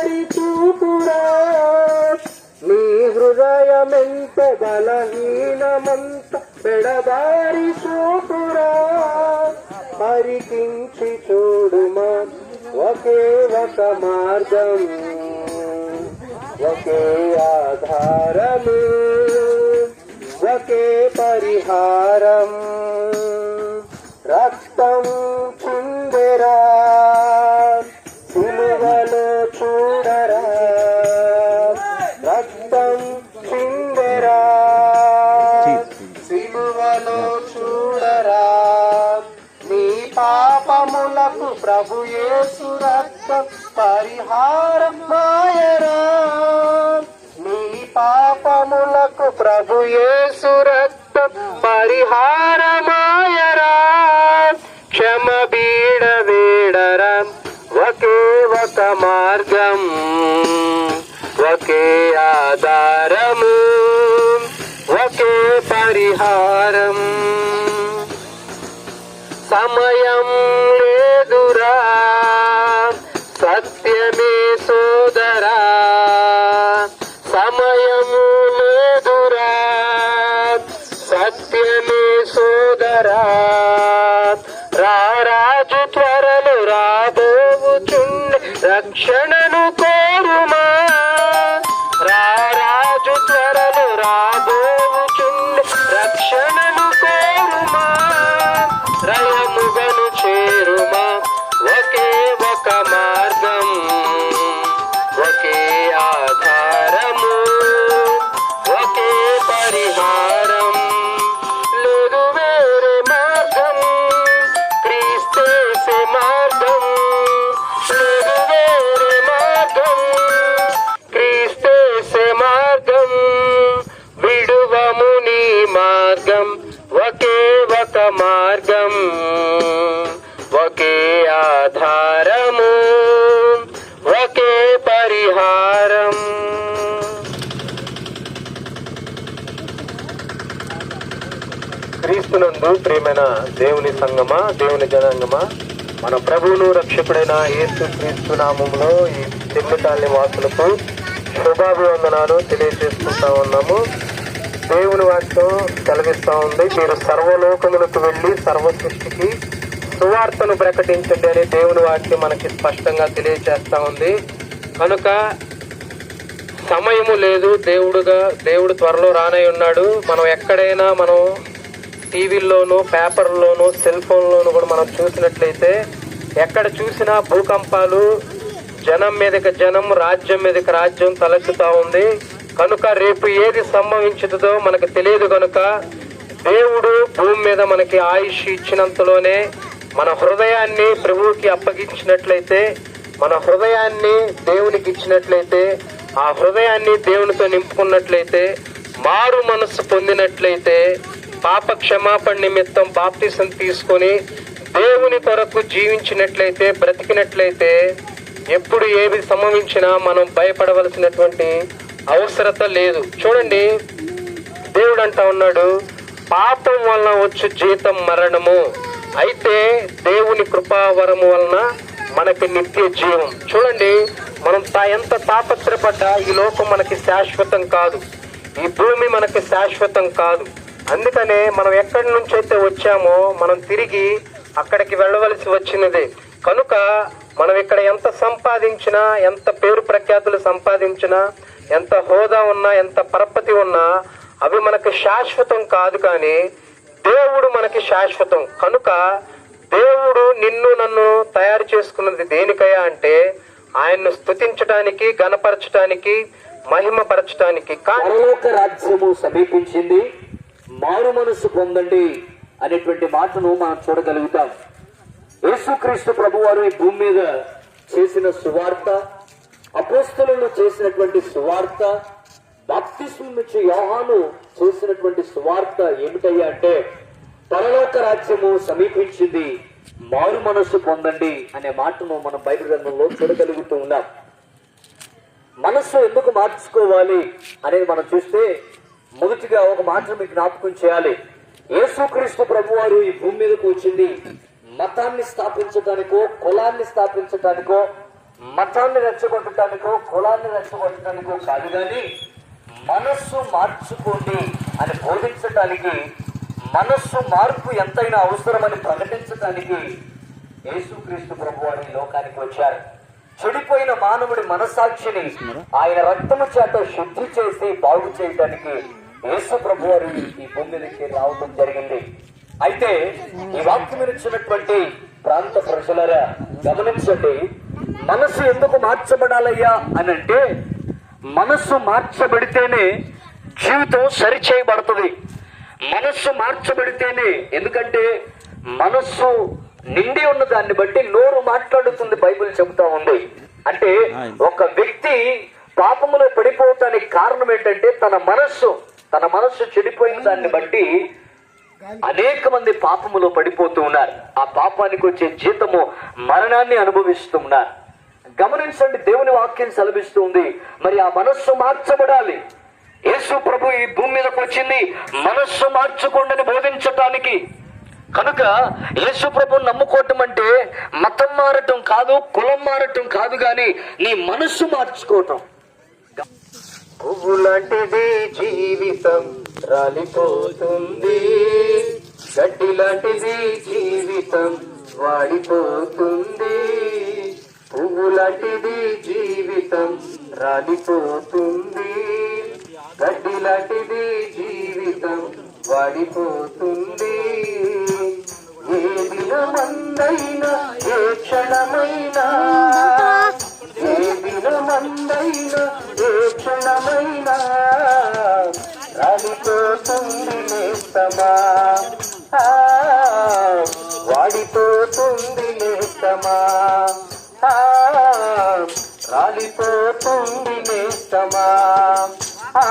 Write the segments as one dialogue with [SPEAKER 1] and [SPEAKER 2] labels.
[SPEAKER 1] పెడదారి చూపురా. నీ హృదయమెంత బలహీనమంత పెడదారి చూపురా. పరికించి చూడుమా ఒకే ఒక మార్గం ఒకే ఆధారము ఒకే పరిహారం. రక్తం చిందెరా. సిలువలో చూడరా. నీ పాపములకు ప్రభు యేసు రక్తం పరిహారం మాయరా. నీ పాపములకు ప్రభు యేసు రక్తం పరిహారమాయరా క్షమ బీడ ఒకే ఒక మార్గం. ఒకే ఆధారము. ఒకే పరిహారం సమయం లేదురా క్రీస్తునందు ప్రియమైన దేవుని సంగమా దేవుని జనాంగమా? మన ప్రభువును రక్షకుడైన యేసు క్రీస్తు నామంలో ఈ తిరుగుతాళ్ళ వాసులకు శుభాభివందనాలు తెలియజేసుకుంటా ఉన్నాము. దేవుని వాక్యం కలిగిస్తూ ఉంది. మీరు సర్వలోకములకు వెళ్ళి సర్వ సృష్టికి సువార్తను ప్రకటించండి అని దేవుని వాక్యం మనకి స్పష్టంగా తెలియజేస్తూ ఉంది. కనుక సమయము లేదు. దేవుడుగా దేవుడు త్వరలో రానై ఉన్నాడు. మనం ఎక్కడైనా మనం టీవీల్లోనూ పేపర్లోనూ సెల్ ఫోన్లోనూ కూడా మనం చూసినట్లయితే ఎక్కడ చూసినా భూకంపాలు జనం మీదకి జనం రాజ్యం మీదకి రాజ్యం తలెత్తుతా ఉంది. కనుక రేపు ఏది సంభవించుతుందో మనకు తెలియదు కనుక దేవుడు భూమి మీద మనకి ఆయుష్ ఇచ్చినంతలోనే మన హృదయాన్ని ప్రభువుకి అప్పగించినట్లయితే మన హృదయాన్ని దేవునికి ఇచ్చినట్లయితే ఆ హృదయాన్ని దేవునితో నింపుకున్నట్లయితే మారు మనస్సు పొందినట్లయితే పాప క్షమాపణ నిమిత్తం బాప్తిసం తీసుకొని దేవుని కొరకు జీవించినట్లయితే బ్రతికినట్లయితే ఎప్పుడు ఏది సంభవించినా మనం భయపడవలసినటువంటి అవసరత లేదు. చూడండి దేవుడు అంటా ఉన్నాడు పాపం వలన వచ్చు జీతం మరణము. అయితే దేవుని కృపావరము వలన మనకి నిత్య జీవం. చూడండి మనం తా ఎంత తాపత్రపడ్డా ఈ లోకం మనకి శాశ్వతం కాదు. ఈ భూమి మనకి శాశ్వతం కాదు. అందుకనే మనం ఎక్కడి నుంచి అయితే వచ్చామో మనం తిరిగి అక్కడికి వెళ్ళవలసి వచ్చినది. కనుక మనం ఇక్కడ ఎంత సంపాదించినా ఎంత పేరు ప్రఖ్యాతులు సంపాదించినా ఎంత హోదా ఉన్నా ఎంత పరపతి ఉన్నా అవి మనకు శాశ్వతం కాదు కానీ దేవుడు మనకి శాశ్వతం. కనుక దేవుడు నిన్ను నన్ను తయారు చేసుకున్నది దేనికయ్యా అంటే ఆయన్ను స్థుతించటానికి గణపరచటానికి మహిమపరచటానికి. కానీ
[SPEAKER 2] రాజ్యము సమీపించింది మారు మనస్సు పొందండి అనేటువంటి మాటను మనం చూడగలుగుతాం. యేసుక్రీస్తు ప్రభు వారు ఈ భూమి మీద చేసిన సువార్త అపోస్తులను చేసినటువంటి సువార్త బాప్తిస్మం నుంచి యోహాను చేసినటువంటి సువార్త ఏమిటయ్యా అంటే పరలోక రాజ్యము సమీపించింది మారు మనస్సు పొందండి అనే మాటను మనం బైబిల్ గ్రంథంలో చూడగలుగుతూ ఉన్నాం. మనస్సు ఎందుకు మార్చుకోవాలి అనేది మనం చూస్తే మొదటిగా ఒక మాట మీకు జ్ఞాపకం చేయాలి. యేసుక్రీస్తు ప్రభు వారు ఈ భూమి మీదకు వచ్చింది. మతాన్ని స్థాపించడానికో కులాన్ని స్థాపించడానికో మతాన్ని రెచ్చగొట్టడానికో కులాన్ని రెచ్చగొట్టడానికో కాదు కానీ మనస్సు మార్చుకోండి అని బోధించటానికి మనస్సు మార్పు ఎంతైనా అవసరమని ప్రకటించడానికి యేసుక్రీస్తు ప్రభు వారు ఈ లోకానికి వచ్చారు. చెడిపోయిన మానవుడి మనస్సాక్షిని ఆయన రక్తము చేత శుద్ధి చేసి బాగు చేయడానికి యేసు ప్రభు వారు ఈ భూమి మీదకి రావడం జరిగింది. అయితే ఈ వాక్యం ఇచ్చినటువంటి ప్రాంత ప్రజలరా గమనించండి మనసు ఎందుకు మార్చబడాలయ్యా అని అంటే మనస్సు మార్చబడితేనే జీవితం సరిచేయబడుతుంది. మనస్సు మార్చబడితేనే ఎందుకంటే మనస్సు నిండి ఉన్న దాన్ని బట్టి నోరు మాట్లాడుతుంది బైబిల్ చెబుతా ఉంది. అంటే ఒక వ్యక్తి పాపములో పడిపోవటానికి కారణం ఏంటంటే తన మనస్సు తన మనస్సు చెడిపోయిన దాన్ని బట్టి అనేక మంది పాపములో పడిపోతూ ఉన్నారు. ఆ పాపానికి వచ్చే జీతము మరణాన్ని అనుభవిస్తూ ఉన్నారు. గమనించండి దేవుని వాక్యం సెలభిస్తుంది మరి ఆ మనస్సు మార్చబడాలి. యేసు ప్రభు ఈ భూమి మీదకి వచ్చింది. మనస్సు మార్చుకోండి బోధించటానికి. కనుక యేసు ప్రభు నమ్ముకోవటం అంటే మతం మారటం కాదు కులం మారటం కాదు కానీ నీ మనస్సు మార్చుకోవటం.
[SPEAKER 3] లాంటిది జీవితం రాలిపోతుంది. గడ్డి లాంటిది జీవితం వాడిపోతుంది. పువ్వు లాంటిది జీవితం రాలిపోతుంది. గడ్డి లాంటిది జీవితం వాడిపోతుంది. ఏ దినమందైనా ఏ క్షణమైనా ఏ దినమందైనా ఏ క్షణమైనా రాలిపోతుంది నేస్తమా ఆ, వాడిపోతుంది నేస్తమా ఆ, రాలిపోతుంది నేస్తమా ఆ,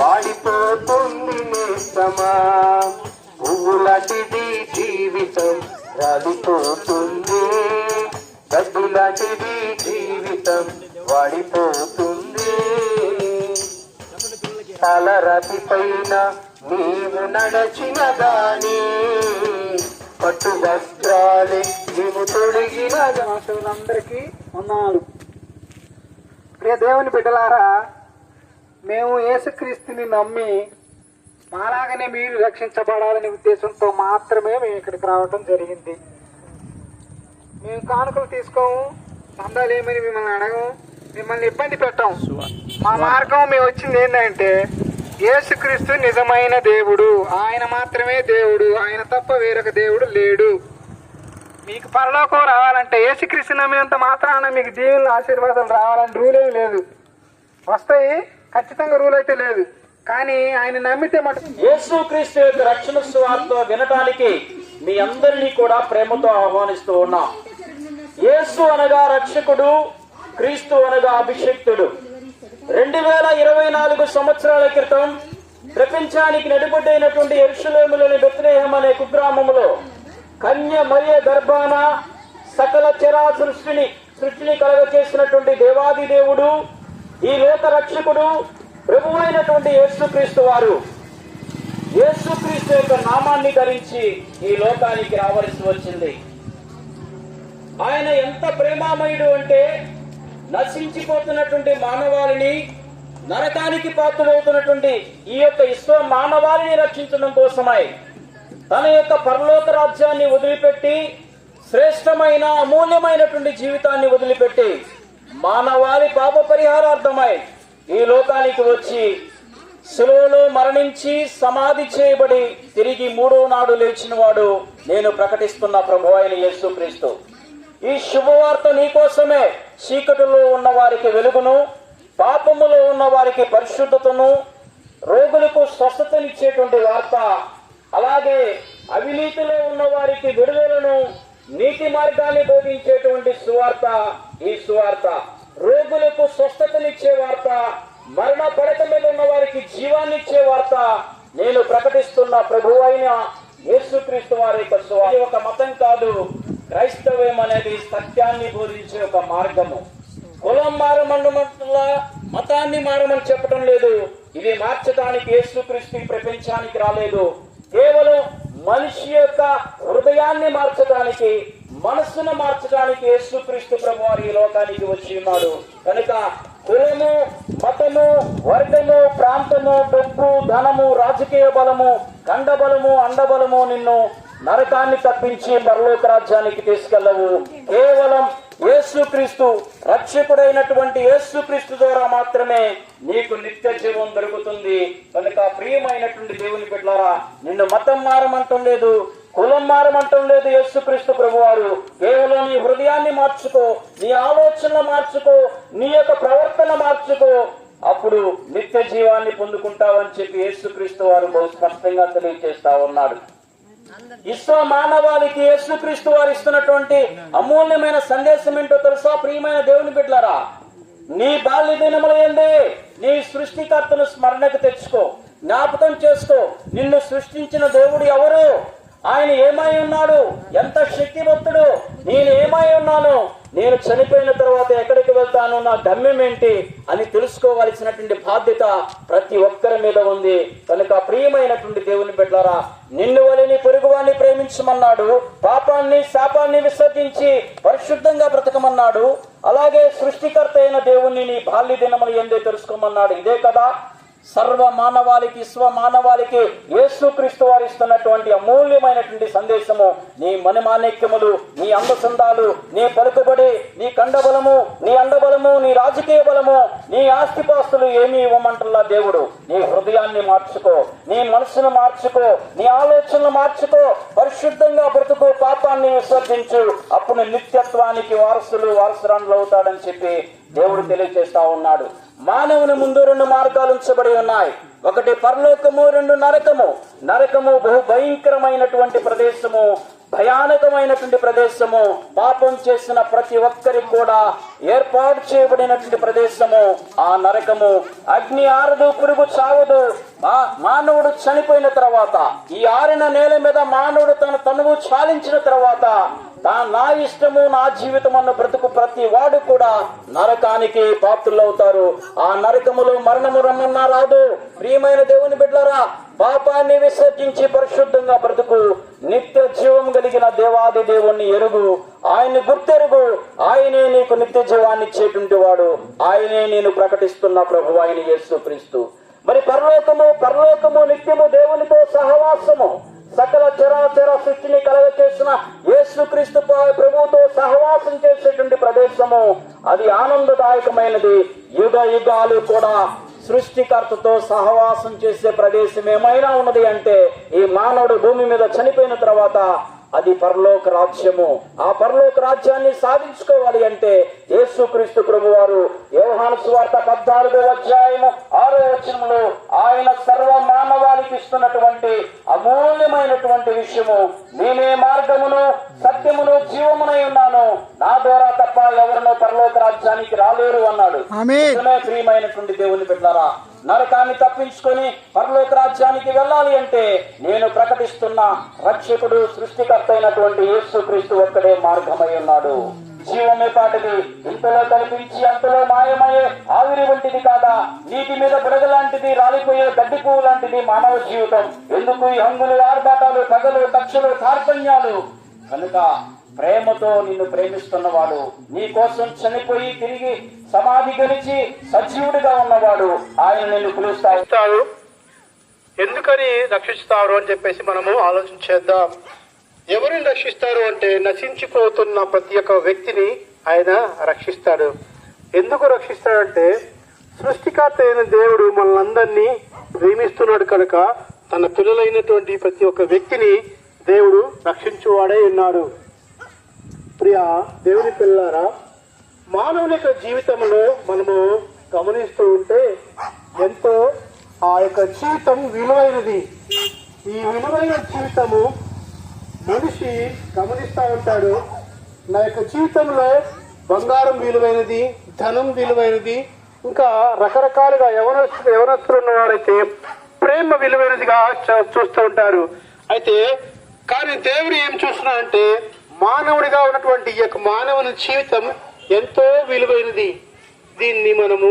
[SPEAKER 3] వాడిపోతుంది నేస్తమా పువ్వులటిది జీవితం రాలిపోతుంది గడ్డి జీవితం వాడిపోతుంది. తలరాతి పైన నీవు నడచిన దాని పట్టు వస్త్రాలే నీవు తొడిగిన
[SPEAKER 4] దాసులందరికీ ఉన్నాను ప్రియ దేవుని బిడ్డలారా మేము యేసుక్రీస్తుని నమ్మి మాలాగనే మీరు రక్షించబడాలనే ఉద్దేశంతో మాత్రమే మేము ఇక్కడికి రావటం జరిగింది. మేము కానుకలు తీసుకోము సందాలు ఏమని మిమ్మల్ని అడగము మిమ్మల్ని ఇబ్బంది పెట్టాం మా మార్గం మేము వచ్చింది ఏంటంటే యేసుక్రీస్తు నిజమైన దేవుడు ఆయన మాత్రమే దేవుడు ఆయన తప్ప వేరొక దేవుడు లేడు. మీకు పరలోకం రావాలంటే ఏసుక్రీస్తు నమ్మినంత మాత్రాన మీకు దీవుల ఆశీర్వాదాలు రావాలని రూల్ ఏమి లేదు. వస్తాయి ఖచ్చితంగా రూల్ అయితే లేదు. కానీ ఆయన నమ్మితే మటు
[SPEAKER 5] యేసుక్రీస్తు యొక్క రక్షణ సువార్త వినటానికి మీ అందరినీ కూడా ప్రేమతో ఆహ్వానిస్తూ ఉన్నాం. యేసు అనగా రక్షకుడు క్రీస్తు అనగా అభిషక్తుడు. రెండు వేల ఇరవై నాలుగు సంవత్సరాల క్రితం ప్రపంచానికి నడిబొడ్డైనటువంటి ఎరుషులేములోని బెత్రేహం అనే కుగ్రామంలో కన్య మరియ గర్భాన సకల చరా సృష్టిని సృష్టిని కలగ చేసినటువంటి దేవాది దేవుడు ఈ లోక రక్షకుడు ప్రభువైనటువంటి యేసుక్రీస్తు వారు. యేసుక్రీస్తు యొక్క నామాన్ని ధరించి ఈ లోకానికి రావలసి వచ్చింది. ఆయన ఎంత ప్రేమామయుడు అంటే నశించిపోతున్నటువంటి మానవాళిని నరకానికి పాత్రమవుతున్నటువంటి ఈ యొక్క విశ్వ మానవాళిని రక్షించడం కోసమై తన యొక్క పరలోక రాజ్యాన్ని వదిలిపెట్టి శ్రేష్టమైన అమూల్యమైనటువంటి జీవితాన్ని వదిలిపెట్టి మానవాళి పాప పరిహారార్థమై ఈ లోకానికి వచ్చి సులువలో మరణించి సమాధి చేయబడి తిరిగి మూడో నాడు లేచిన వాడు నేను ప్రకటిస్తున్న ప్రభు అయిన యేసుక్రీస్తు. ఈ శుభవార్త నీకోసమే చీకటిలో ఉన్న వారికి వెలుగును పాపములో ఉన్న వారికి పరిశుద్ధతను రోగులకు స్వస్థతనిచ్చేటువంటి వార్త అలాగే అవినీతిలో ఉన్న వారికి విడుదలను నీతి మార్గాన్ని బోధించేటువంటి సువార్త ఈ సువార్త రోగులకు స్వస్థతనిచ్చే వార్త మరణ పడక మీద ఉన్న వారికి జీవాన్నిచ్చే వార్త నేను ప్రకటిస్తున్న ప్రభు అయిన యేసుక్రీస్తు వారి యొక్క సువార్త. ఒక మతం కాదు క్రైస్తవ్యం అనేది సత్యాన్ని బోధించే ఒక మార్గము. కులం మారమన్నట్లా మతాన్ని మారమని చెప్పడం లేదు. ఇది మార్చడానికి యేసుక్రీస్తు ఈ ప్రపంచానికి రాలేదు. కేవలం మనిషి యొక్క హృదయాన్ని మార్చడానికి మనస్సును మార్చడానికి యేసుక్రీస్తు ప్రభు వారు ఈ లోకానికి వచ్చి ఉన్నాడు కనుక కులము మతము వర్గము ప్రాంతము డబ్బు ధనము రాజకీయ బలము కండబలము అండబలము నిన్ను నరకాన్ని తప్పించి పరలోక రాజ్యానికి తీసుకెళ్ళవు కేవలం యేసుక్రీస్తు రక్షకుడైనటువంటి యేసుక్రీస్తు ద్వారా మాత్రమే నీకు నిత్య జీవం దొరుకుతుంది. కనుక ప్రియమైనటువంటి దేవుని బిడ్డలారా నిన్ను మతం మారమంటం లేదు కులం మారమంటం లేదు యేసుక్రీస్తు ప్రభువారు. కేవలం నీ హృదయాన్ని మార్చుకో నీ ఆలోచనలు మార్చుకో నీ యొక్క ప్రవర్తన మార్చుకో. అప్పుడు నిత్య జీవాన్ని పొందుకుంటావని చెప్పి యేసుక్రీస్తు వారు బహు స్పష్టంగా తెలియజేస్తా ఉన్నాడు. విశ్వ మానవాళికి యేసుక్రీస్తు వారు ఇస్తున్నటువంటి అమూల్యమైన సందేశం ఏంటో తెలుసా? ప్రియమైన దేవుని బిడ్డలారా? నీ బాల్య దినములు ఏంది నీ సృష్టికర్తను స్మరణకు తెచ్చుకో జ్ఞాపకం చేసుకో. నిన్ను సృష్టించిన దేవుడు ఎవరు? ఆయన ఏమై ఉన్నాడు? ఎంత శక్తివంతుడు? నేను ఏమై ఉన్నాను? నేను చనిపోయిన తర్వాత ఎక్కడికి వెళ్తాను నా గమ్యం ఏంటి అని తెలుసుకోవాల్సినటువంటి బాధ్యత ప్రతి ఒక్కరి మీద ఉంది. కనుక ప్రియమైనటువంటి దేవుని పెట్టారా నిన్ను వలిని పొరుగువాన్ని ప్రేమించమన్నాడు పాపాన్ని శాపాన్ని విసర్జించి పరిశుద్ధంగా బ్రతకమన్నాడు అలాగే సృష్టికర్త అయిన దేవుణ్ణి నీ బాల్య దినములు ఎందే తెలుసుకోమన్నాడు. ఇదే కదా సర్వ మానవాళికి స్వ మానవాళికి యేసుక్రీస్తు వారు ఇస్తున్నటువంటి అమూల్యమైనటువంటి సందేశము. నీ మణిమాణిక్యములు నీ అందసందాలు నీ పలుకుబడి నీ కండబలము నీ అండబలము నీ రాజకీయ బలము నీ ఆస్తిపాస్తులు ఏమీ ఇవ్వమంటున్నా దేవుడు. నీ హృదయాన్ని మార్చుకో నీ మనసును మార్చుకో నీ ఆలోచనలు మార్చుకో పరిశుద్ధంగా బ్రతుకు పాపాన్ని విసర్జించు. అప్పుడు నిత్యత్వానికి వారసులు వారసురాండ్లు అవుతాడని చెప్పి దేవుడు తెలియజేస్తా ఉన్నాడు. మానవుని ముందు రెండు మార్గాలు ఉంచబడి ఉన్నాయి. ఒకటి పరలోకము రెండు నరకము. నరకము బహు భయంకరమైనటువంటి ప్రదేశము. భయానకమైనటువంటి ప్రదేశము పాపం చేసిన ప్రతి ఒక్కరికి కూడా ఏర్పాటు చేయబడినటువంటి ప్రదేశము. ఆ నరకము అగ్ని ఆరదు పురుగు చావదు. మానవుడు చనిపోయిన తర్వాత ఈ ఆరిన నేల మీద మానవుడు తన తనువు చాలించిన తర్వాత తా నా ఇష్టము నా జీవితం అన్న బ్రతుకు ప్రతి వాడు కూడా నరకానికి పాత్రులవుతారు. ఆ నరకములో మరణము రమ్మన్నా రాదు. ప్రియమైన దేవుని బిడ్డలరా పాపాన్ని విసర్జించి పరిశుద్ధంగా బ్రతుకు నిత్య జీవం కలిగిన దేవాది దేవుణ్ణి ఎరుగు. ఆయన్ని గుర్తెరుగు. ఆయనే నీకు నిత్య జీవాన్ని ఇచ్చేటువంటి వాడు. ఆయనే నేను ప్రకటిస్తున్న ప్రభు ఆయన యేసు క్రీస్తు. మరి పరలోకము పరలోకము నిత్యము దేవునితో సహవాసము. సకల చరాచర సృష్టిని కలగ చేసిన యేసుక్రీస్తు ప్రభుతో సహవాసం చేసేటువంటి ప్రదేశము. అది ఆనందదాయకమైనది. యుగ యుగాలు కూడా సృష్టికర్తతో సహవాసం చేసే ప్రదేశం ఏమైనా ఉన్నది అంటే ఈ మానవుడు భూమి మీద చనిపోయిన తర్వాత అది పరలోక రాజ్యము. ఆ పరలోక రాజ్యాన్ని సాధించుకోవాలి అంటే యేసుక్రీస్తు ప్రభు వారు యోహాను సువార్త పద్నాలుగో అధ్యాయము ఆరో వచనములో ఆయన సర్వ మానవాళికి ఇస్తున్నటువంటి అమూల్యమైనటువంటి విషయము నేనే మార్గమును సత్యమును జీవమునై ఉన్నాను. నా ద్వారా తప్ప ఎవరినో పరలోక రాజ్యానికి రాలేరు అన్నాడు. ప్రియమైనటువంటి దేవుని బిడ్డారా నరకాన్ని తప్పించుకొని పరలోక రాజ్యానికి వెళ్ళాలి అంటే నేను ప్రకటిస్తున్న రక్షకుడు సృష్టికర్త అయినటువంటి యేసుక్రీస్తు ఒక్కడే మార్గమై ఉన్నాడు. జీవమే పాటిది. ఇంతలో కల్పించి అంతలో మాయమయ్యే ఆవిరి వంటిది కాదా? నీటి మీద బుడగ లాంటిది రాలిపోయే గడ్డి పువ్వు లాంటిది మానవ జీవితం. ఎందుకు ఈ హంగులు ఆర్భాటాలు పగలు కక్షలు కార్పణ్యాలు కనుక ప్రేమతో నిన్ను ప్రేమిస్తున్నవాడు నీ కోసం చనిపోయి తిరిగి సమాధి గడిచి సజీవుడిగా ఉన్నవాడు ఆయన నిన్ను పిలుస్తాడు.
[SPEAKER 1] ఎందుకని రక్షిస్తారు అని చెప్పేసి మనము ఆలోచించేద్దాం. ఎవరిని రక్షిస్తారు అంటే నశించిపోతున్న ప్రతి ఒక్క వ్యక్తిని ఆయన రక్షిస్తాడు. ఎందుకు రక్షిస్తాడంటే సృష్టికర్త అయిన దేవుడు మనల్ని ప్రేమిస్తున్నాడు కనుక తన పిల్లలైనటువంటి ప్రతి ఒక్క వ్యక్తిని దేవుడు రక్షించువాడే ఉన్నాడు. ప్రియ దేవుని పిల్లారా మానవుని యొక్క జీవితంలో మనము గమనిస్తూ ఉంటే ఎంతో ఆ యొక్క జీవితం విలువైనది. ఈ విలువైన జీవితము మనిషి గమనిస్తూ ఉంటాడు. నా యొక్క జీవితంలో బంగారం విలువైనది ధనం విలువైనది ఇంకా రకరకాలుగా యవనస్తులు యవనస్తులు ఉన్నవారైతే ప్రేమ విలువైనదిగా చూస్తూ ఉంటారు.
[SPEAKER 6] అయితే కానీ దేవుడు ఏం చూస్తున్నా అంటే మానవుడిగా ఉన్నటువంటి ఈ యొక్క మానవుని జీవితం ఎంతో విలువైనది. దీన్ని మనము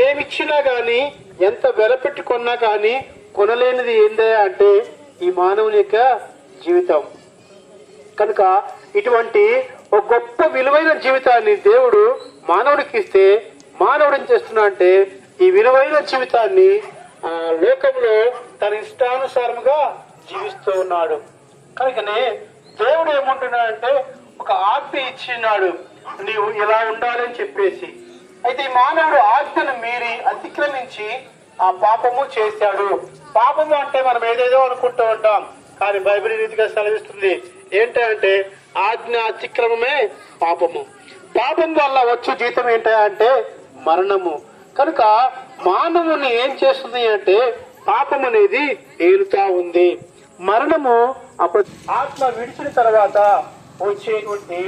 [SPEAKER 6] ఏమిచ్చినా కానీ ఎంత వెల పెట్టుకున్నా కానీ కొనలేనిది ఏందే అంటే ఈ మానవుని యొక్క జీవితం. కనుక ఇటువంటి ఒక గొప్ప విలువైన జీవితాన్ని దేవుడు మానవుడికి ఇస్తే మానవుడు ఏం చేస్తున్నా అంటే ఈ విలువైన జీవితాన్ని ఆ లోకంలో తన ఇష్టానుసారముగా జీవిస్తూ ఉన్నాడు. కనుకనే దేవుడు ఏమంటున్నాడంటే ఒక ఆజ్ఞ ఇచ్చినాడు నీవు ఇలా ఉండాలని చెప్పేసి. అయితే ఈ మానవుడు ఆజ్ఞను మీరి అతిక్రమించి ఆ పాపము చేశాడు. పాపము అంటే మనం ఏదేదో అనుకుంటూ ఉంటాం కానీ బైబిల్ రీతిగా సెలవిస్తుంది. ఏంటంటే ఆజ్ఞ అతిక్రమమే పాపము. పాపం వల్ల వచ్చే జీతం ఏంటంటే మరణము. కనుక మానవుని ఏం చేస్తుంది అంటే పాపం అనేది ఏలుతా ఉంది. మరణము అప్పుడు ఆత్మ విడిచిన తర్వాత వచ్చేటువంటి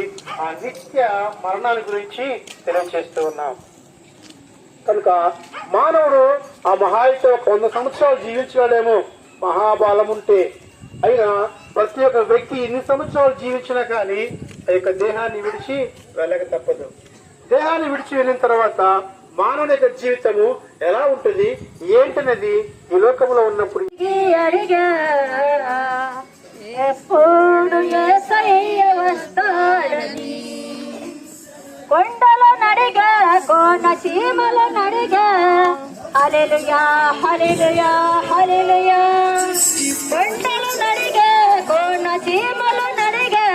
[SPEAKER 6] ఆ నిత్య మరణాన్ని గురించి తెలియజేస్తూ ఉన్నాం. కనుక మానవుడు ఆ మహాయుతో ఒక వంద సంవత్సరాలు జీవించలేమో మహాబలం ఉంటే అయినా ప్రతి ఒక్క వ్యక్తి ఎన్ని సంవత్సరాలు జీవించినా కానీ ఆ యొక్క దేహాన్ని విడిచి వెళ్ళక తప్పదు. దేహాన్ని విడిచి వెళ్ళిన తర్వాత మానవుని యొక్క జీవితము ఎలా ఉంటుంది ఏంటనేది ఈ లోకంలో ఉన్నప్పుడు
[SPEAKER 7] ఎప్పుడు ఏసయ్య వస్తాడని కొండల నడిగా కోన చీమల నడిగా హల్లెలూయా హల్లెలూయా హల్లెలూయా కొండల నడిగా కోన చీమల నడిగా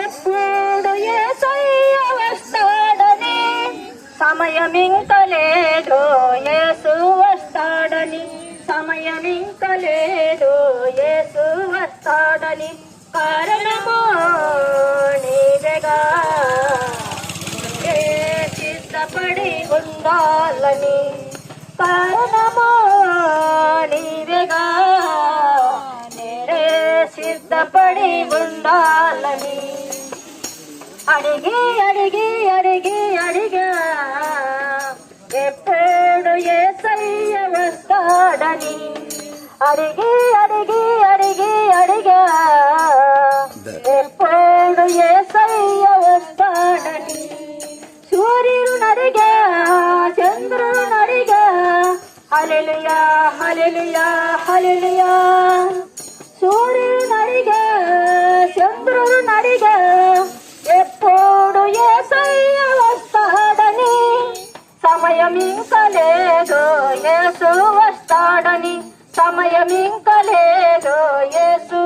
[SPEAKER 7] ఎప్పుడు ఏసయ్య వస్తాడని సమయం ఇంక కారణము నీవెగా ఏ సిద్ధపడి ఉండాలని కారణము నీవెగా? నేరే సిద్ధపడి ఉండాలని అడిగి అడిగి అడిగి అడిగా. ఎప్పుడు ఏసయ్య వస్తాడని అడిగి అడిగి ఏసయ్య వస్తాడని సూర్యుడు నడిగా చంద్రుడు నడిగా హలెలుయా హలెలుయా హలెలుయా సూర్యుడు నడిగా చంద్రుడు నడిగా ఎప్పుడు ఏసయ్య వస్తాడని సమయం ఇంకా లేదు ఏసు వస్తాడని సమయం ఇంకా లేదు యేసు